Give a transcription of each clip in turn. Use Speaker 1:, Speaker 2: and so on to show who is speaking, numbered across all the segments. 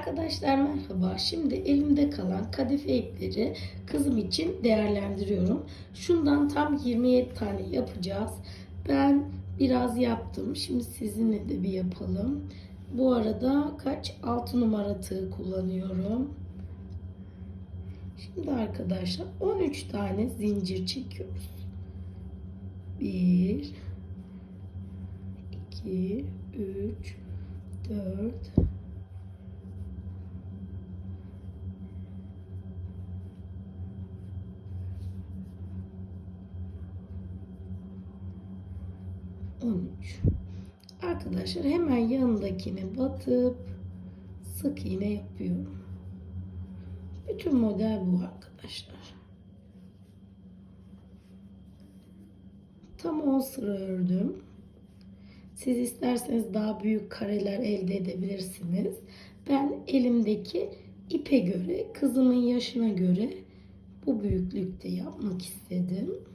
Speaker 1: Arkadaşlar merhaba. Şimdi elimde kalan kadife ipleri kızım için değerlendiriyorum. Şundan tam 27 tane yapacağız. Ben biraz yaptım. Şimdi sizinle de bir yapalım. Bu arada kaç 6 numara tığ kullanıyorum. Şimdi arkadaşlar 13 tane zincir çekiyoruz. 1 2 3 4 13. Arkadaşlar hemen yanındakini batıp sık iğne yapıyorum. Bütün model bu arkadaşlar. Tam 10 sıra ördüm. Siz isterseniz daha büyük kareler elde edebilirsiniz. Ben elimdeki ipe göre, kızımın yaşına göre bu büyüklükte yapmak istedim.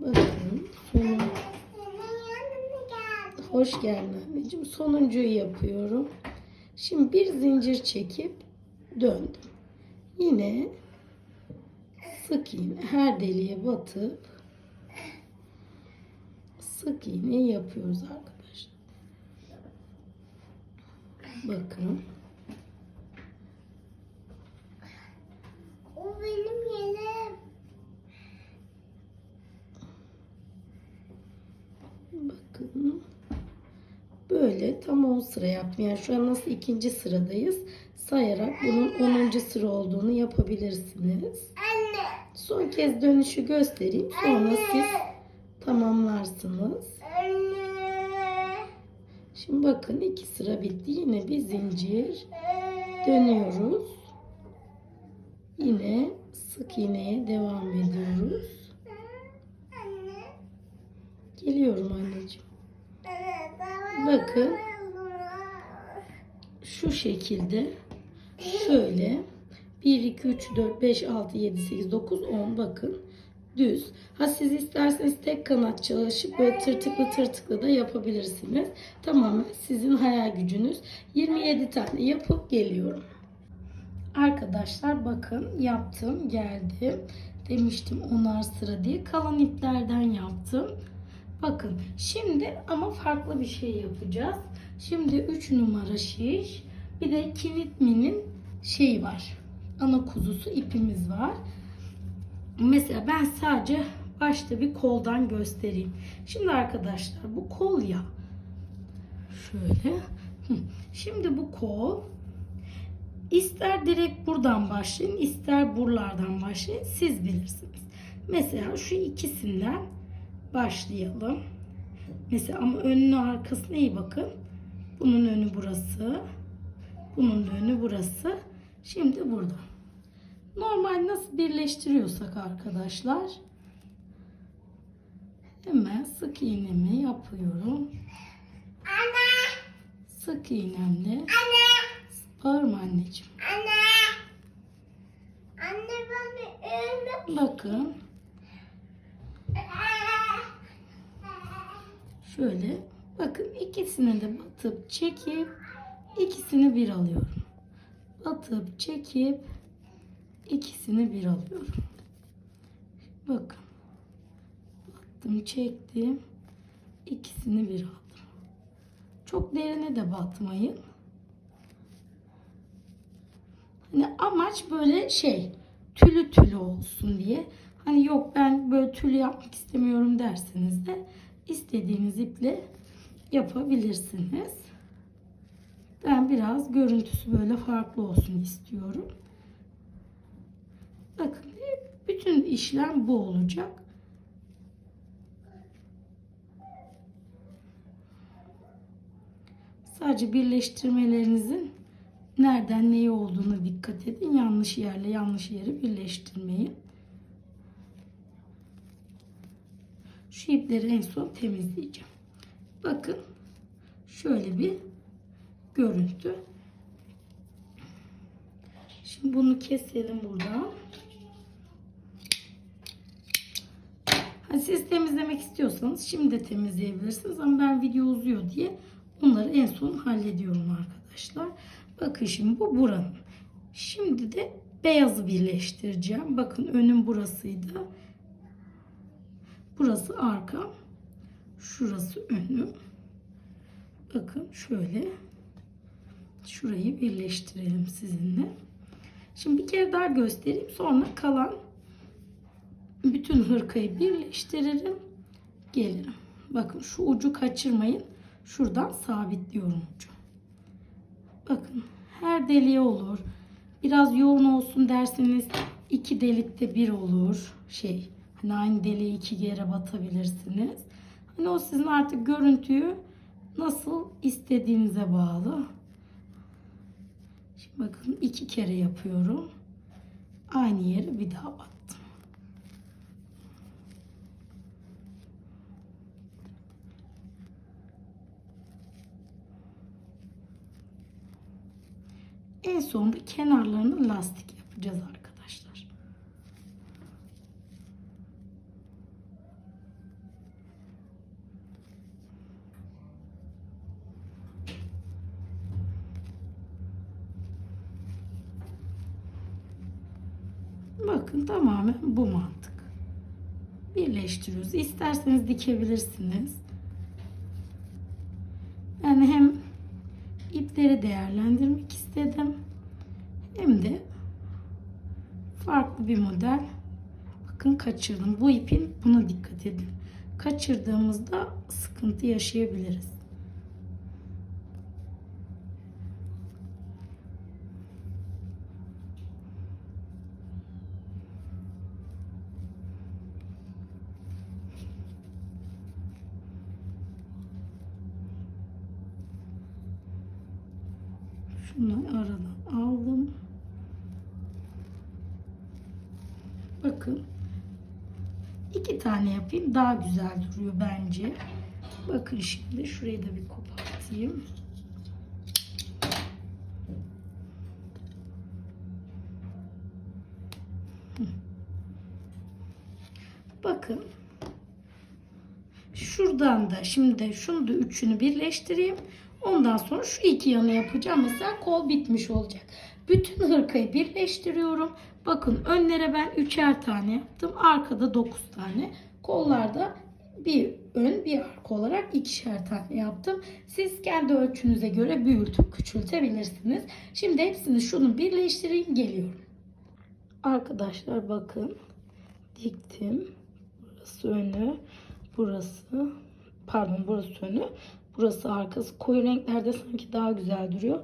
Speaker 1: Bakın hoş geldin anneciğim. Sonuncuyu yapıyorum. Şimdi bir zincir çekip döndüm. Yine sık iğne her deliğe batıp sık iğne yapıyoruz arkadaşlar. Bakın.
Speaker 2: O benim yerim.
Speaker 1: Bakın. Böyle tam 10 sıra yaptım. Yani şu an nasıl ikinci sıradayız. Sayarak bunun 10. sıra olduğunu yapabilirsiniz.
Speaker 2: Anne.
Speaker 1: Son kez dönüşü göstereyim. Sonra siz tamamlarsınız.
Speaker 2: Anne.
Speaker 1: Şimdi bakın iki sıra bitti. Yine bir zincir dönüyoruz. Yine sık iğneye devam ediyoruz.
Speaker 2: Anne.
Speaker 1: Geliyorum anneciğim.
Speaker 2: Anne.
Speaker 1: Bakın. Şu şekilde şöyle 1 2 3 4 5 6 7 8 9 10 bakın düz. Ha siz isterseniz tek kanat çalışıp böyle tırtıklı tırtıklı da yapabilirsiniz. Tamamen sizin hayal gücünüz. 27 tane yapıp geliyorum. Arkadaşlar bakın yaptım geldim. Demiştim onar sıra diye kalan iplerden yaptım. Bakın şimdi ama farklı bir şey yapacağız. Şimdi 3 numara şiş bir de Kinitmi'nin şeyi var. Ana kuzusu ipimiz var. Mesela ben sadece başta bir koldan göstereyim. Şimdi arkadaşlar bu kol ya. Şöyle. Şimdi bu kol ister direkt buradan başlayın ister buralardan başlayın siz bilirsiniz. Mesela şu ikisinden başlayalım. Mesela ama önüne arkasına iyi bakın. Bunun önü burası. Bunun da önü burası. Şimdi burada. Normal nasıl birleştiriyorsak arkadaşlar hemen sık iğnemi yapıyorum.
Speaker 2: Anne.
Speaker 1: Sık iğnemle
Speaker 2: Anne.
Speaker 1: bağırma anneciğim.
Speaker 2: Anne. Anne bana öyle.
Speaker 1: Bakın şöyle bakın ikisini de batıp çekip ikisini bir alıyorum. Batıp çekip ikisini bir alıyorum. Bakın. Battım çektim. ikisini bir aldım. Çok derine de batmayın. Hani amaç böyle şey tülü tülü olsun diye. Hani yok ben böyle tülü yapmak istemiyorum derseniz de istediğiniz iple yapabilirsiniz. Ben biraz görüntüsü böyle farklı olsun istiyorum. Bakın bütün işlem bu olacak. Sadece birleştirmelerinizin nereden neyi olduğuna dikkat edin. Yanlış yerle yanlış yeri birleştirmeyin. Şu ipleri en son temizleyeceğim. Bakın şöyle bir görüntü Şimdi bunu keselim buradan. Ha, siz temizlemek istiyorsanız şimdi de temizleyebilirsiniz ama ben video uzuyor diye bunları en son hallediyorum arkadaşlar. Bakın şimdi bu buranın. Şimdi de beyazı birleştireceğim. Bakın önüm burasıydı. Burası arkam. Şurası önüm. Bakın şöyle. Şurayı birleştirelim sizinle. Şimdi bir kere daha göstereyim. Sonra kalan bütün hırkayı birleştiririm. Gelirim. Bakın şu ucu kaçırmayın. Şuradan sabitliyorum ucu. Bakın her deliğe olur. Biraz yoğun olsun derseniz iki delikte bir olur. Şey hani aynı deliği iki yere batabilirsiniz. Hani o sizin artık görüntüyü nasıl istediğinize bağlı. Bakın iki kere yapıyorum. Aynı yere bir daha battım. En sonunda kenarlarını lastik yapacağız arkadaşlar. Bakın tamamen bu mantık. Birleştiriyoruz. İsterseniz dikebilirsiniz. Yani hem ipleri değerlendirmek istedim. Hem de farklı bir model. Bakın kaçırdım. Bu ipin buna dikkat edin. Kaçırdığımızda sıkıntı yaşayabiliriz. Şunları aradan aldım. Bakın. iki tane yapayım. Daha güzel duruyor bence. Bakın şimdi şurayı da bir kopartayım. Bakın. Şuradan da şimdi şunu da üçünü birleştireyim. Ondan sonra şu iki yanı yapacağım. Mesela kol bitmiş olacak. Bütün hırkayı birleştiriyorum. Bakın önlere ben üçer tane yaptım. Arkada dokuz tane. Kollarda bir ön bir arka olarak ikişer tane yaptım. Siz kendi ölçünüze göre büyütüp küçültebilirsiniz. Şimdi hepsini şunu birleştireyim geliyorum. Arkadaşlar bakın diktim. Burası önü. Burası pardon burası önü. Burası arkası. Koyu renklerde sanki daha güzel duruyor.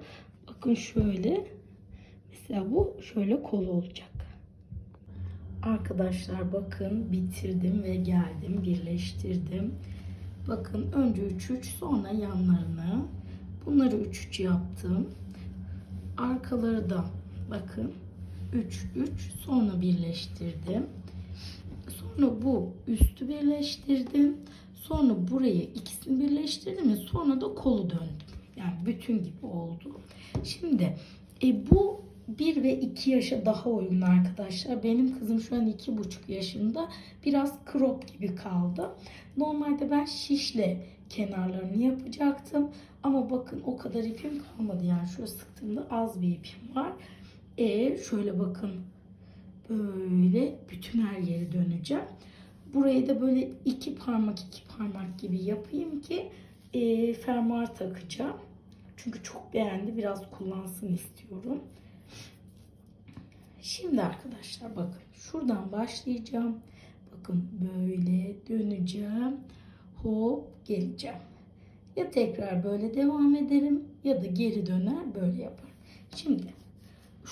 Speaker 1: Bakın şöyle. Mesela bu şöyle kolu olacak. Arkadaşlar bakın bitirdim ve geldim. Birleştirdim. Bakın önce 3 3 sonra yanlarını. Bunları 3 3 yaptım. Arkaları da bakın 3 3 sonra birleştirdim. Sonra bu üstü birleştirdim. Sonra burayı ikisini birleştirdim ve sonra da kolu döndüm. Yani bütün gibi oldu. Şimdi e, bu 1 ve 2 yaşa daha uygun arkadaşlar. Benim kızım şu an 2,5 yaşında. Biraz crop gibi kaldı. Normalde ben şişle kenarlarını yapacaktım. Ama bakın o kadar ipim kalmadı. Yani şöyle sıktığımda az bir ipim var. E şöyle bakın. Böyle bütün her yeri döneceğim. Burayı da böyle iki parmak iki parmak gibi yapayım ki e, fermuar takacağım. Çünkü çok beğendi. Biraz kullansın istiyorum. Şimdi arkadaşlar bakın şuradan başlayacağım. Bakın böyle döneceğim. Hop geleceğim. Ya tekrar böyle devam ederim ya da geri döner böyle yaparım. Şimdi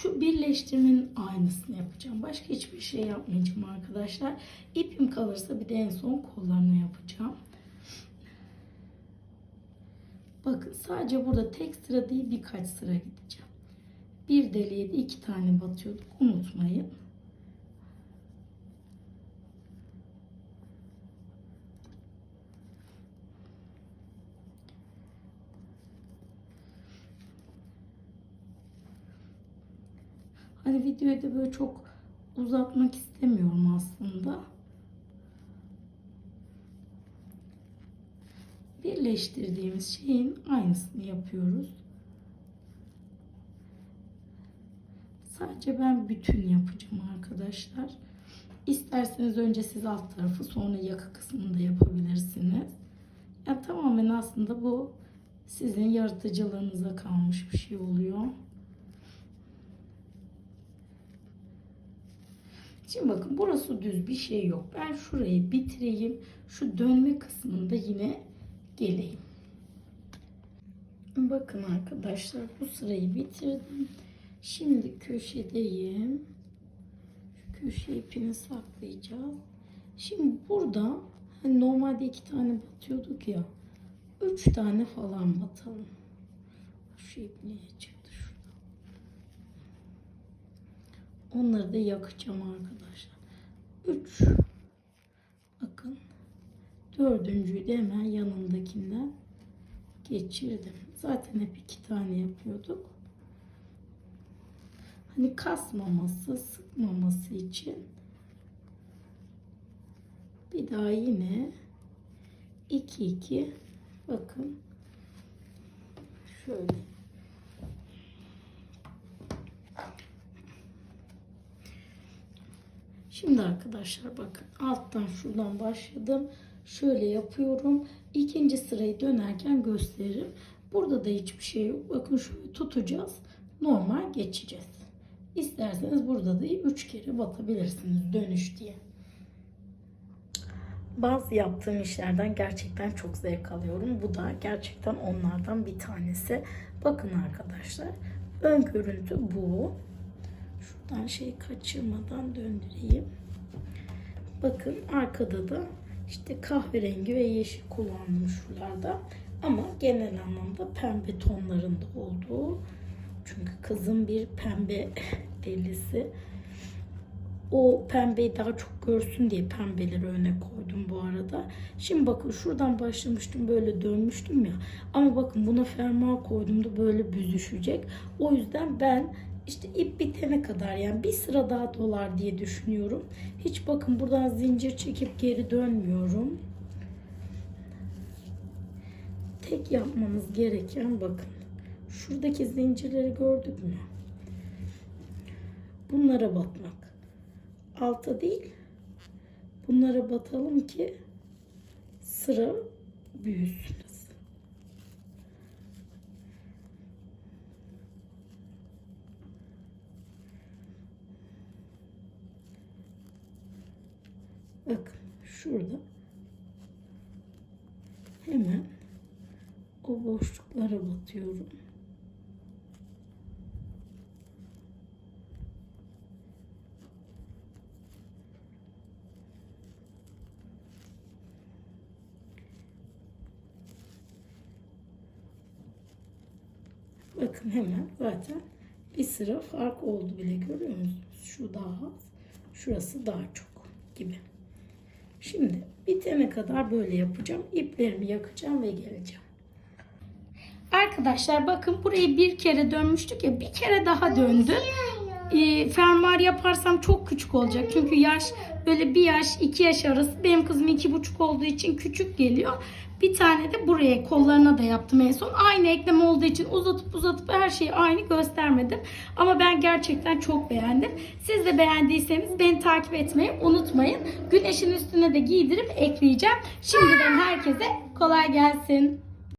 Speaker 1: şu birleştirmenin aynısını yapacağım. Başka hiçbir şey yapmayacağım arkadaşlar. İpim kalırsa bir de en son kollarını yapacağım. Bakın sadece burada tek sıra değil birkaç sıra gideceğim. Bir deliğe de iki tane batıyorduk. Unutmayın. Hani videoyu da böyle çok uzatmak istemiyorum aslında. Birleştirdiğimiz şeyin aynısını yapıyoruz. Sadece ben bütün yapacağım arkadaşlar. İsterseniz önce siz alt tarafı sonra yaka kısmını da yapabilirsiniz. Yani tamamen aslında bu sizin yaratıcılığınıza kalmış bir şey oluyor. Şimdi bakın burası düz bir şey yok. Ben şurayı bitireyim. Şu dönme kısmında yine geleyim. Bakın arkadaşlar bu sırayı bitirdim. Şimdi köşedeyim. Şu köşe ipini saklayacağız. Şimdi burada hani normalde iki tane batıyorduk ya. Üç tane falan batalım. Şu ip niye çıktı şurada? Onları da yakacağım arkadaşlar. Üç. Bakın. Dördüncüyü de hemen yanındakinden geçirdim. Zaten hep iki tane yapıyorduk. Hani kasmaması, sıkmaması için bir daha yine 2 2 bakın şöyle Şimdi arkadaşlar bakın alttan şuradan başladım. Şöyle yapıyorum. İkinci sırayı dönerken gösteririm. Burada da hiçbir şey yok. Bakın şöyle tutacağız. Normal geçeceğiz. İsterseniz burada da 3 kere batabilirsiniz dönüş diye. Bazı yaptığım işlerden gerçekten çok zevk alıyorum. Bu da gerçekten onlardan bir tanesi. Bakın arkadaşlar. Ön görüntü bu. Şuradan şey kaçırmadan döndüreyim. Bakın arkada da işte kahverengi ve yeşil kullandım şuralarda. Ama genel anlamda pembe tonlarında olduğu. Çünkü kızım bir pembe delisi. O pembeyi daha çok görsün diye pembeleri öne koydum bu arada. Şimdi bakın şuradan başlamıştım böyle dönmüştüm ya. Ama bakın buna fermuar koyduğumda böyle büzüşecek. O yüzden ben işte ip bitene kadar yani bir sıra daha dolar diye düşünüyorum. Hiç bakın buradan zincir çekip geri dönmüyorum. Tek yapmanız gereken bakın. Şuradaki zincirleri gördük mü? Bunlara batmak. Alta değil. Bunlara batalım ki sıra büyüsün. Bakın şurada hemen o boşluklara batıyorum. Bakın hemen zaten bir sıra fark oldu bile görüyor musunuz? Şu daha az, şurası daha çok gibi. Şimdi bitene kadar böyle yapacağım. İplerimi yakacağım ve geleceğim. Arkadaşlar bakın burayı bir kere dönmüştük ya bir kere daha döndü. Ee, fermuar yaparsam çok küçük olacak. Çünkü yaş böyle bir yaş iki yaş arası. Benim kızım iki buçuk olduğu için küçük geliyor. Bir tane de buraya kollarına da yaptım en son. Aynı eklem olduğu için uzatıp uzatıp her şeyi aynı göstermedim. Ama ben gerçekten çok beğendim. Siz de beğendiyseniz beni takip etmeyi unutmayın. Güneşin üstüne de giydirip ekleyeceğim. Şimdiden herkese kolay gelsin.